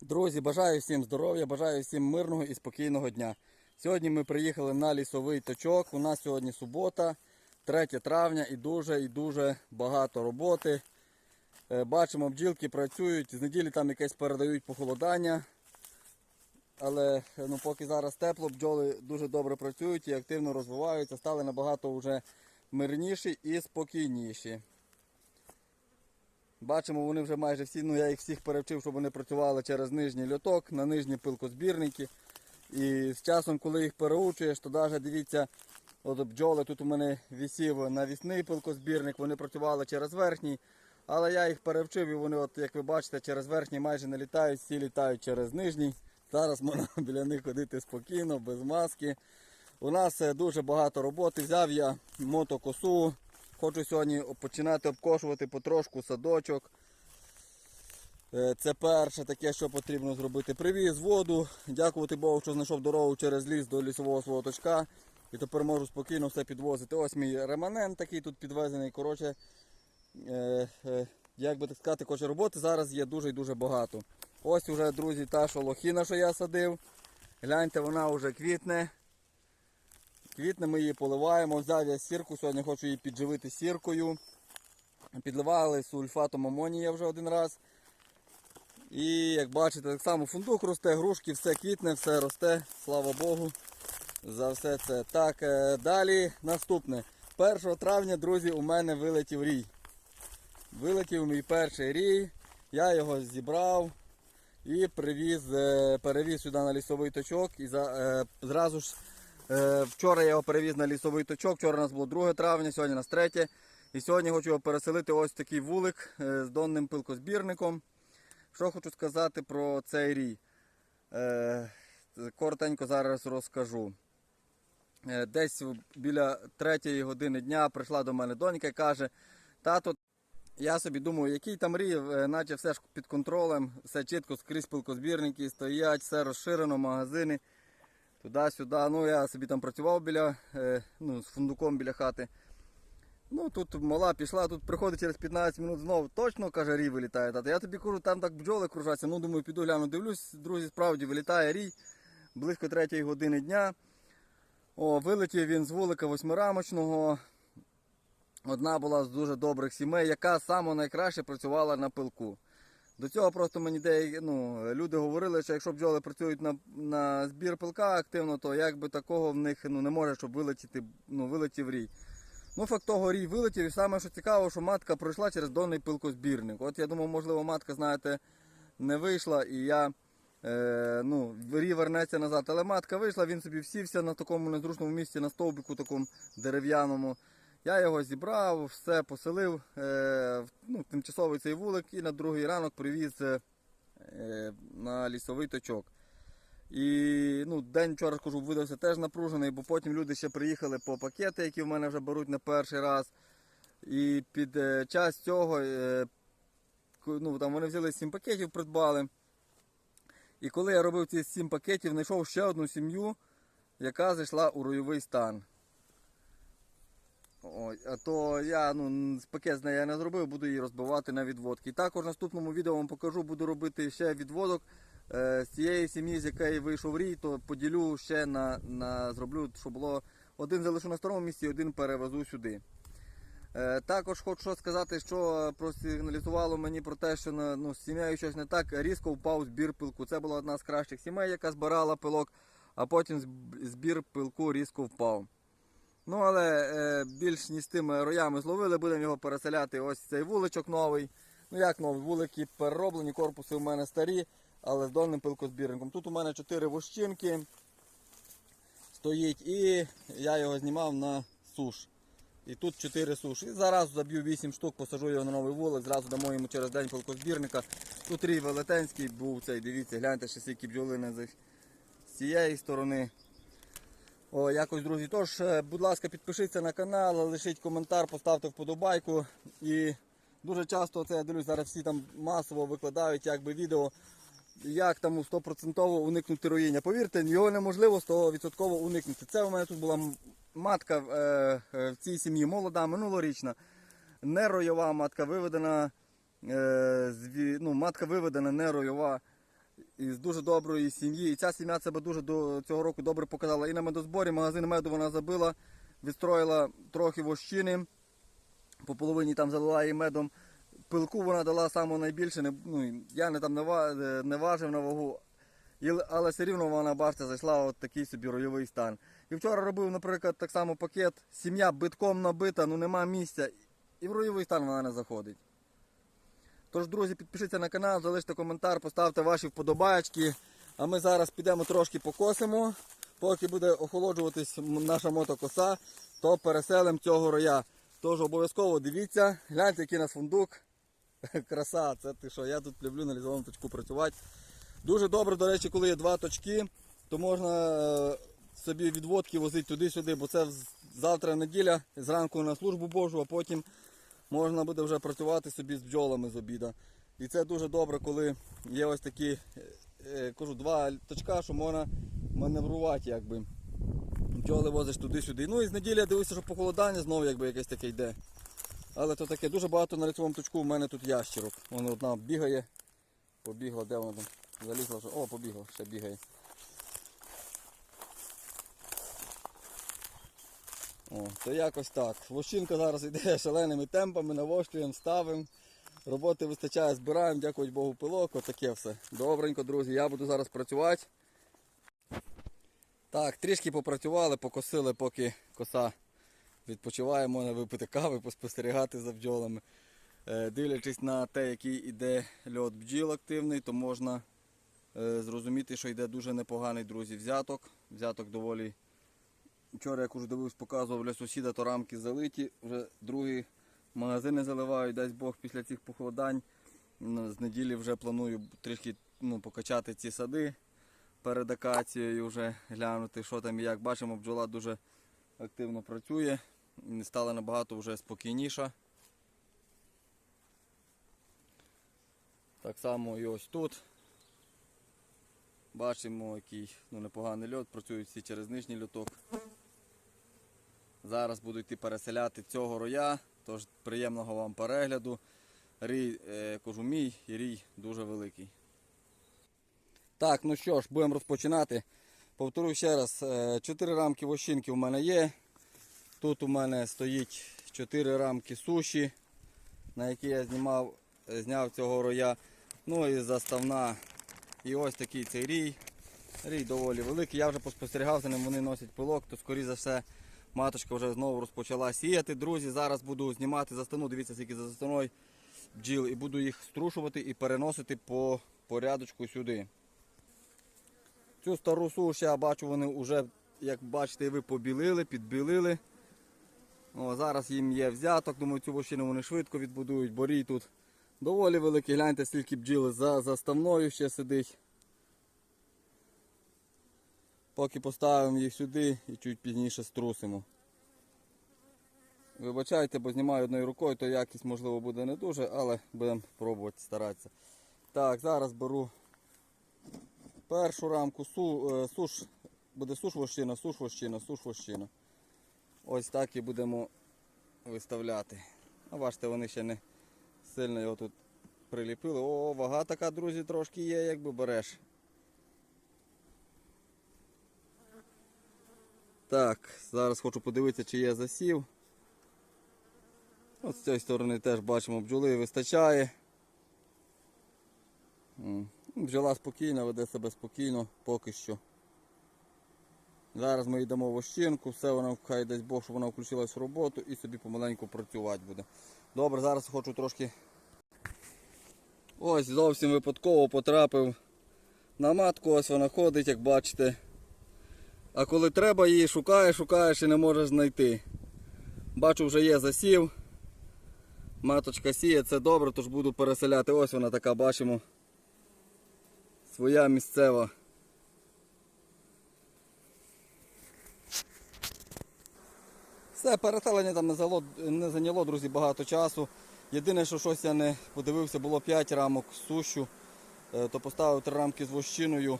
Друзі, бажаю всім здоров'я, бажаю всім мирного і спокійного дня. Сьогодні ми приїхали на лісовий точок. У нас сьогодні субота, 3 травня і дуже і дуже багато роботи. Е, Бачимо, бджілки працюють, з неділі там якесь передають похолодання. Але е, ну, поки зараз тепло, бджоли дуже добре працюють і активно розвиваються, стали набагато вже мирніші і спокійніші. Бачимо, вони вже майже всі, ну я їх всіх перевчив, щоб вони працювали через нижній льоток, на нижні пилкозбірники. І з часом, коли їх переучуєш, то навіть дивіться, от бджоли тут у мене висів навісний пилкозбірник, вони працювали через верхній. Але я їх перевчив і вони, от, як ви бачите, через верхній майже не літають, всі літають через нижній. Зараз можна біля них ходити спокійно, без маски. У нас е, дуже багато роботи. Взяв я мотокосу. Хочу сьогодні починати обкошувати потрошку садочок. Е, Це перше таке, що потрібно зробити. Привіз воду. Дякувати Богу, що знайшов дорогу через ліс до лісового свого точка. І тепер можу спокійно все підвозити. Ось мій реманент такий тут підвезений. Коротше, е, е, як би так сказати, коротше, роботи зараз є дуже і дуже багато. Ось уже, друзі, та що лохіна, що я садив. Гляньте, вона вже квітне. Квітне ми її поливаємо. Взяв я сірку, сьогодні хочу її підживити сіркою. Підливали сульфатом амонія вже один раз. І як бачите, так само фундук росте, грушки, все квітне, все росте, слава Богу. За все це. Так, е, далі наступне. 1 травня, друзі, у мене вилетів рій. Вилетів мій перший рій. Я його зібрав і привіз, е, перевіз сюди на лісовий точок. І за, е, зразу ж вчора я його перевіз на лісовий точок. Вчора у нас було 2 травня, сьогодні у нас 3. І сьогодні хочу його переселити ось такий вулик е, з донним пилкозбірником. Що хочу сказати про цей рій? Е, коротенько зараз розкажу. Е, Десь біля 3 години дня прийшла до мене донька і каже, тато, я собі думаю, який там рій, е, наче все ж під контролем, все чітко скрізь пилкозбірники стоять, все розширено, магазини, туди-сюди. Ну, я собі там працював біля, е, ну, з фундуком біля хати. Ну тут мала пішла, тут приходить через 15 минут знову. Точно каже, рій вилітає. Тато. Я тобі кажу, там так бджоли кружаться. Ну думаю, піду гляну, дивлюсь, друзі, справді вилітає рій близько 3 години дня. О, вилетів він з вулика восьмирамочного. Одна була з дуже добрих сімей, яка найкраще працювала на пилку. До цього просто мені деякі ну, люди говорили, що якщо бджоли працюють на, на збір пилка активно, то якби такого в них ну, не може, щоб вилетіти, ну, вилетів рій. Ну, факт того рій вилетів, і саме що цікаво, що матка пройшла через донний пилкозбірник. От я думав, можливо, матка, знаєте, не вийшла, і я е, ну, рій вернеться назад. Але матка вийшла, він собі всівся на такому незручному місці, на стовбику такому дерев'яному. Я його зібрав, все поселив е, в ну, тимчасовий цей вулик і на другий ранок привіз е, е, на лісовий точок. І ну, день вчора кажу, видався теж напружений, бо потім люди ще приїхали по пакети, які в мене вже беруть на перший раз. І під час цього ну, там вони взяли 7 пакетів, придбали. І коли я робив ці 7 пакетів, знайшов ще одну сім'ю, яка зайшла у ройовий стан. Ой, а то я ну, пакет з нею не зробив, буду її розбивати на відводки. І також в наступному відео вам покажу, буду робити ще відводок е, з цієї сім'ї, з якої вийшов рій, то поділю ще на, на зроблю, щоб було один залишу на старому місці, один перевезу сюди. Е, також хочу сказати, що просигналізувало мені про те, що ну, з сім'єю щось не так, різко впав збір пилку. Це була одна з кращих сімей, яка збирала пилок, а потім збір пилку різко впав. Ну, але е, більш ніж тими роями зловили, будемо його переселяти. Ось цей вуличок новий. Ну як новий, вулики перероблені, корпуси у мене старі, але з дольним пилкозбірником. Тут у мене 4 вощинки стоїть і я його знімав на суш. І тут 4 суш. І зараз заб'ю 8 штук, посажу його на новий вулик, зразу дамо йому через день пилкозбірника. Тут рій велетенський був цей, дивіться, гляньте, ще скільки бджолини з цієї сторони. О, якось, друзі. Тож, е, будь ласка, підпишіться на канал, лишіть коментар, поставте вподобайку. І дуже часто це я дивлюсь, зараз всі там масово викладають якби відео, як там 100% уникнути руїння. Повірте, його неможливо 100% уникнути. Це у мене тут була матка е, е, в цій сім'ї молода, минулорічна, не роєва матка виведена, ну, матка виведена, не роєва. Із дуже доброї сім'ї. І ця сім'я себе дуже до цього року добре показала. І на медозборі магазин меду вона забила, відстроїла трохи вощини, по половині там залила її медом. Пилку вона дала саме найбільше. Не, ну, я не там не, важив на вагу, але все рівно вона, бачите, зайшла от такий собі ройовий стан. І вчора робив, наприклад, так само пакет. Сім'я битком набита, ну нема місця. І в ройовий стан вона не заходить. Тож, друзі, підпишіться на канал, залиште коментар, поставте ваші вподобаєчки. А ми зараз підемо трошки покосимо. Поки буде охолоджуватись наша мотокоса, то переселимо цього роя. Тож обов'язково дивіться, гляньте, який у нас фундук. Краса, це ти що, я тут люблю на лізовому точку працювати. Дуже добре, до речі, коли є два точки, то можна е, собі відводки возити туди-сюди, бо це завтра неділя, зранку на службу Божу, а потім можна буде вже працювати собі з бджолами з обіда. І це дуже добре, коли є ось такі е, е, кажу, два точка, що можна маневрувати якби. Бджоли возиш туди-сюди. Ну і з неділі я дивлюся, що похолодання знову якби якесь таке йде. Але то таке дуже багато на лицевому точку. У мене тут ящерок. Вона одна бігає. Побігла, де вона там? Залізла вже. О, побігла, ще бігає. О, то якось так. Вощинка зараз йде шаленими темпами, навощуємо, ставимо. Роботи вистачає, збираємо, дякувати Богу, пилок, отаке все. Добренько, друзі, я буду зараз працювати. Так, трішки попрацювали, покосили, поки коса відпочиває, можна випити кави, поспостерігати за бджолами. Е, Дивлячись на те, який іде льот бджіл активний, то можна е, зрозуміти, що йде дуже непоганий, друзі, взяток. Взяток доволі. Вчора, як уже дивився, показував для сусіда, то рамки залиті. Вже другі магазини заливають, дасть Бог після цих похолодань. Ну, З неділі вже планую трішки ну, покачати ці сади перед акацією, вже глянути, що там і як. Бачимо, бджола дуже активно працює. Стала набагато вже спокійніша. Так само і ось тут. Бачимо, який ну, непоганий льот, працюють всі через нижній льоток. Зараз буду йти переселяти цього роя, тож приємного вам перегляду. Рій, е, кажу, мій і рій дуже великий. Так, ну що ж, будемо розпочинати. Повторю ще раз, 4 рамки вощинки у мене є. Тут у мене стоїть 4 рамки суші, на які я знімав, е, зняв цього роя. Ну і заставна. І ось такий цей рій. Рій доволі великий. Я вже поспостерігав за ним, вони носять пилок, то скоріше за все маточка вже знову розпочала сіяти. Друзі, зараз буду знімати заставну, дивіться, скільки за заставною бджіл, і буду їх струшувати і переносити по порядочку сюди. Цю стару суш я бачу, вони вже, як бачите, ви побілили, підбілили. О, зараз їм є взяток, думаю, цю вощину вони швидко відбудують, бо рій тут доволі великий. Гляньте, скільки бджіли за заставною ще сидить. Поки поставимо їх сюди і чуть пізніше струсимо. Вибачайте, бо знімаю одною рукою, то якість можливо буде не дуже, але будемо пробувати старатися. Так, зараз беру першу рамку су, е, суш, буде суш вощина, суш вощина, суш вощина. Ось так і будемо виставляти. А бачите, вони ще не сильно його тут приліпили. О, вага така, друзі, трошки є, якби береш. Так, зараз хочу подивитися, чи є засів. От з цієї сторони теж бачимо, бджоли вистачає. Ну, Бджола спокійна, веде себе спокійно поки що. Зараз ми йдемо в ощинку, все вона хай дасть Бог, щоб вона включилась в роботу і собі помаленьку працювати буде. Добре, зараз хочу трошки. Ось зовсім випадково потрапив на матку, ось вона ходить, як бачите. А коли треба її шукаєш, шукаєш і не можеш знайти. Бачу, вже є засів. Маточка сіє, це добре, тож буду переселяти. Ось вона така, бачимо. Своя місцева. Все, переселення там не, зало, не зайняло, друзі, багато часу. Єдине, що щось я не подивився, було 5 рамок сущу, Е, то поставив 3 рамки з вощиною,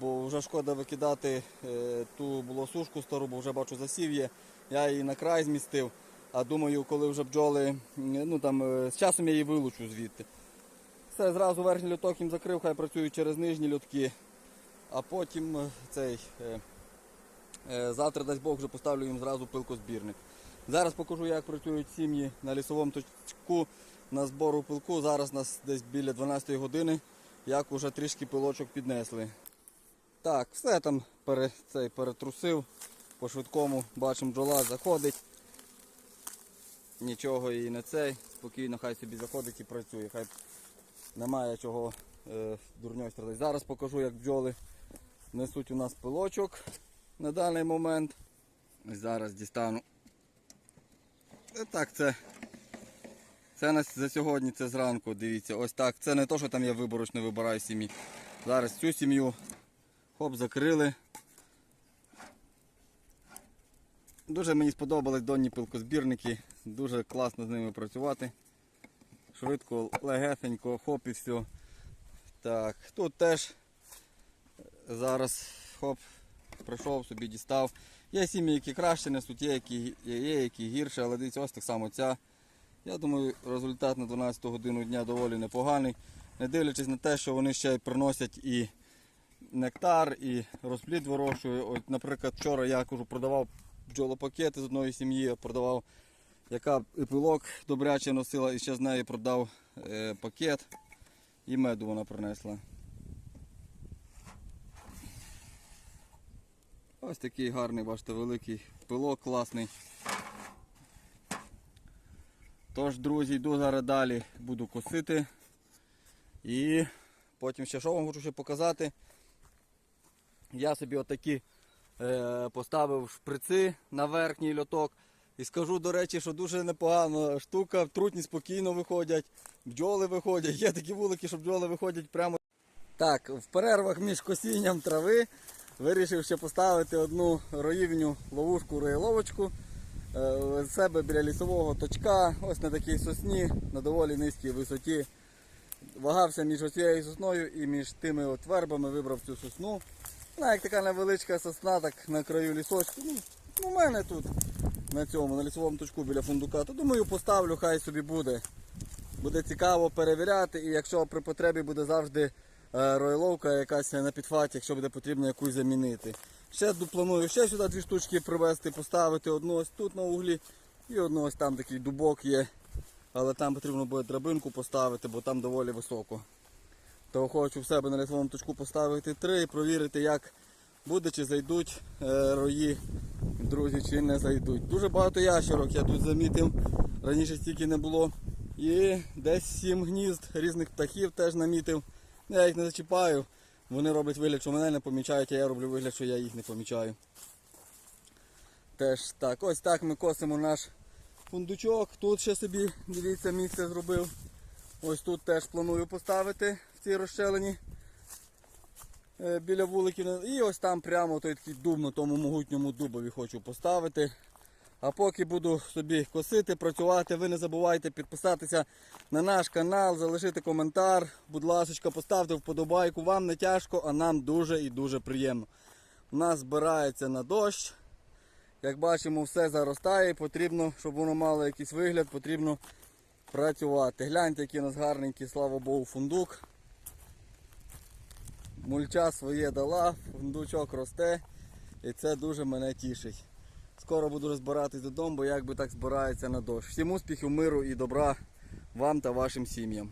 бо вже шкода викидати е, ту було сушку стару, бо вже бачу засів є. Я її на край змістив. А думаю, коли вже бджоли, ну там е, з часом я її вилучу звідти. Все, зразу верхній льоток їм закрив, хай працюють через нижні льотки. А потім е, цей. Завтра, дасть Бог, вже поставлю їм зразу пилкозбірник. Зараз покажу, як працюють сім'ї на лісовому точку на збору пилку. Зараз нас десь біля 12 години, як уже трішки пилочок піднесли. Так, все там пере, цей, перетрусив. По швидкому бачимо, бджола заходить. Нічого і не цей. Спокійно, хай собі заходить і працює. Хай немає чого е, дурньої страдати. Зараз покажу, як бджоли несуть у нас пилочок на даний момент. Зараз дістану. Е, Так, це. Це на, за сьогодні, це зранку, дивіться, ось так. Це не то, що там я виборочно вибираю сім'ї. Зараз цю сім'ю хоп, закрили. Дуже мені сподобались донні пилкозбірники, дуже класно з ними працювати. Швидко, легесенько, хоп і все. Так, тут теж зараз хоп, прийшов собі, дістав. Є сім'ї, які краще несуть, є які, є, які гірше, але дивіться, ось так само ця. Я думаю, результат на 12 годину дня доволі непоганий. Не дивлячись на те, що вони ще й приносять і нектар, і розплід вирощую. От, наприклад, вчора я кажу, продавав бджолопакети з одної сім'ї, продавав, яка пилок добряче носила, і ще з неї продав е, пакет і меду вона принесла. Ось такий гарний, бачите, великий пилок класний. Тож, друзі, йду зараз далі, буду косити. І потім ще що вам хочу ще показати. Я собі отакі е, поставив шприци на верхній льоток. І скажу, до речі, що дуже непогана штука, трутні спокійно виходять, бджоли виходять. Є такі вулики, що бджоли виходять прямо. Так, в перервах між косінням трави вирішив ще поставити одну роївню ловушку роєловочку е, з себе біля лісового точка, ось на такій сосні, на доволі низькій висоті. Вагався між цією сосною і між тими от вербами вибрав цю сосну. Вона як така невеличка сосна, так на краю лісочку. Ну, у мене тут на цьому, на лісовому точку біля фундука. То думаю, поставлю, хай собі буде. Буде цікаво перевіряти, і якщо при потребі буде завжди е, ройловка якась на підфаті, якщо буде потрібно якусь замінити. Ще планую ще сюди дві штучки привезти, поставити одну ось тут на углі і одну ось там такий дубок є. Але там потрібно буде драбинку поставити, бо там доволі високо. То хочу в себе на лісовому точку поставити три і провірити, як буде, чи зайдуть е, рої, друзі, чи не зайдуть. Дуже багато ящерок я тут замітив, раніше стільки не було. І десь сім гнізд різних птахів теж намітив. Ну, Я їх не зачіпаю. Вони роблять вигляд, що мене не помічають, а я роблю вигляд, що я їх не помічаю. Теж так, ось так ми косимо наш фундучок. Тут ще собі, дивіться, місце зробив. Ось тут теж планую поставити в цій розщелині е, біля вуликів. І ось там прямо той такий дуб на тому могутньому дубові хочу поставити. А поки буду собі косити, працювати, ви не забувайте підписатися на наш канал, залишити коментар. Будь ласка, поставте вподобайку. Вам не тяжко, а нам дуже і дуже приємно. У нас збирається на дощ. Як бачимо, все заростає, потрібно, щоб воно мало якийсь вигляд, потрібно працювати. Гляньте, який у нас гарненький, слава Богу, фундук. Мульча своє дала, фундучок росте і це дуже мене тішить. Скоро буду розбиратись додому, бо як би так збирається на дощ. Всім успіхів, миру і добра вам та вашим сім'ям.